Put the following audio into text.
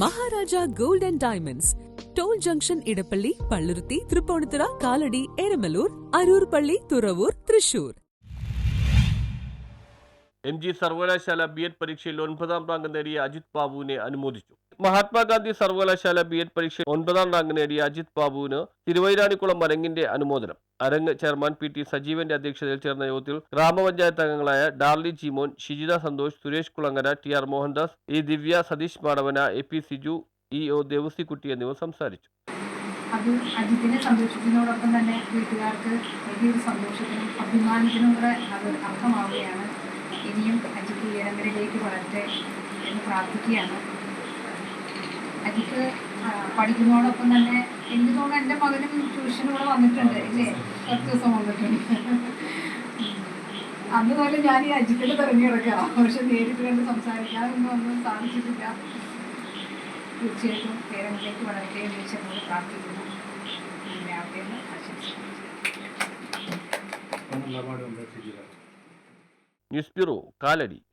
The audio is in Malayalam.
Maharaja gold and diamonds. Toll junction Edappally Palluruthy Tripunithura Kalady Eramalloor Aroor പള്ളി തുറവൂർ തൃശൂർ. എം ജി സർവകലാശാല ബി എഡ് പരീക്ഷയിൽ ഒൻപതാം റാങ്ക് നേടിയ അജിത് ബാബുവിനെ അനുമോദിച്ചു. മഹാത്മാഗാന്ധി സർവകലാശാല ബി എഡ് പരീക്ഷ ഒൻപതാം റാങ്ക് നേടിയ അജിത് ബാബുവിന് തിരുവൈരാണിക്കുളം അരങ്ങിന്റെ അനുമോദനം. അരങ്ങ് ചെയർമാൻ പി ടി സജീവന്റെ അധ്യക്ഷതയിൽ ചേർന്ന യോഗത്തിൽ ഗ്രാമപഞ്ചായത്ത് അംഗങ്ങളായ Darly Jimon Shijitha Santhosh Suresh Kulangara T R Mohandas E Divya Satheesh Madavana A P Siju E O Devasikutty എന്നിവർ സംസാരിച്ചു. തന്നെ അർത്ഥമാവുകയാണ്. ഇനിയും അജിത്ത് ഉയരങ്ങളിലേക്ക് വളരട്ടെ എന്ന് പ്രാർത്ഥിക്കുകയാണ്. ആ, പഠിക്കുന്നതോടൊപ്പം തന്നെ എനിക്ക് തോന്നുന്നു എന്റെ മകനും ട്യൂഷൻ ഇവിടെ വന്നിട്ടുണ്ട് ഇല്ലേ? പത്ത് ദിവസം വന്നിട്ടുണ്ട്. അന്ന് പോലെ ഞാൻ ഈ അജിത്തിനെ കിടക്കാം പക്ഷെ നേരിട്ട് കണ്ട് സംസാരിക്കാനൊന്നും ഒന്നും സാധിച്ചിട്ടില്ല. തീർച്ചയായിട്ടും പേരങ്ങളിലേക്ക് വളരട്ടെ എന്ന് പ്രാർത്ഥിക്കുന്നു. ആശംസിക്കുന്നു. News bureau Kalady.